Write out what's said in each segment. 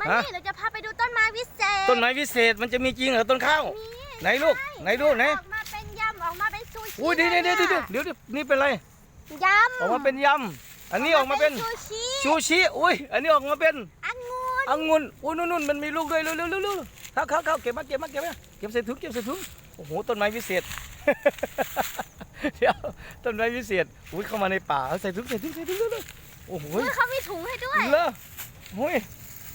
มาฮะ นี่เราจะพาไปดูต้นไม้วิเศษต้นไม้วิเศษมันจะมีจริงเหรอต้นข้าวมีไหนลูกใช่ไหนดูไหน ออกมาเป็นยำออกมาเป็นซูชิอุ้ยเดี๋ยวเดี๋ยวเดี๋ยวลเดี๋ยวเดี๋ยวนี่เป็นอะไรยำออกมาเป็นยำอันนี้ออกมาเป็นซูชิชูชิอุ้ยอันนี้ออกมาเป็นองุ่นองุ่นอุ้ยนู่นนู่นมันมีลูกด้วยเร็วเร็วเร็วเร็วเข้าเข้าเข้าเก็บมาเก็บมาเก็บมาเก็บใส่ถุงเก็บใส่ถุงโอ้โหต้นไม้วิเศษ เดี๋ยวต้นไม้วิเศษอุ้ยเข้ามาในป่าเอาใส่ถุงใส่ถุงใส่ถุงเร็วเร็วโอ้โห อุ้ยเขามีถุงให้ด้วย เลอะโอ้ย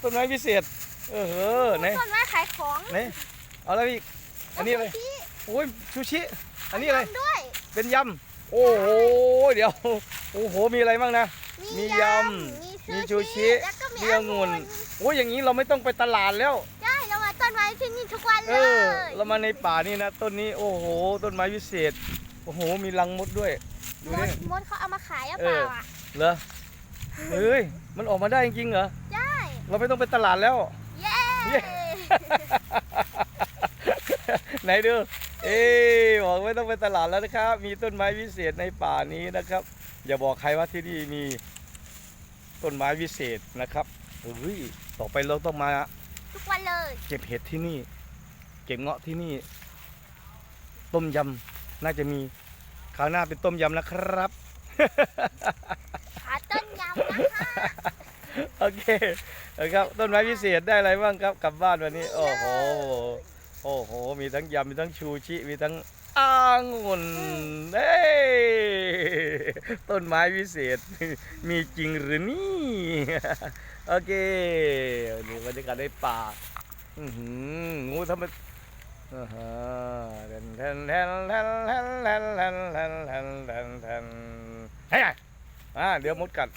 ต้นไม้วิเศษ เออเออไหนต้นไม้ขายของไหนเอาอะไรอีกอันนี้อะไรซูชิโอ้ยชูชิ อันนี้อะไรยำด้วยเป็นยำโอ้โหเดี๋ยวโอ้โหมีอะไรบ้างนะมียำมีซูชิแล้วก็มีมีองุ่นโอ้ยอย่างนี้เราไม่ต้องไปตลาดแล้วใช่เรามาต้นไม้ที่นี่ทุกวันเอเลอยเรามาในป่านี่นะต้นนี้โอ้โหต้นไม้วิเศษโอ้โหมีรังมดด้วยดูมนี่ดมดเขาเอามาขายหรือเอเปล่าออะเหรอเฮ้ยมันออกมาได้จริงๆเหรอใช่ เราไม่ต้องไปตลาดแล้วเย้เย้ ไหนดู เอ๊บอกไม่ต้องไปตลาดแล้วนะครับ มีต้นไม้วิเศษในป่านี้นะครับ อย่าบอกใครว่าที่นี่มีต้นไม้วิเศษนะครับเฮ้ยต่อไปเราต้องมา ทุกวันเลย เก็บเห็ดที่นี่ เก็บเงาะที่นี่ ต้มยำน่าจะมีคราวหน้าเป็นต้มยำนะครับ หาต้นยำนะคะ โอเคนะครับต้นไม้พิเศษได้อะไรบ้างครับกลับบ้านวันนี้ โอ้โหโอ้โห มีทั้งยำมีทั้งชูชิมีทั้งอ่างุ่นเอ้ยต้นไม้วิเศษมีจริงหรือนี่โอเคนี่บรรยากาศในป่าอือหืองูทำไมอ่าฮะแทนแทนแทนแทนแทนแทนแทนแทนแทนแทนแทนเฮ้ยอะเดี๋ยวมดกัด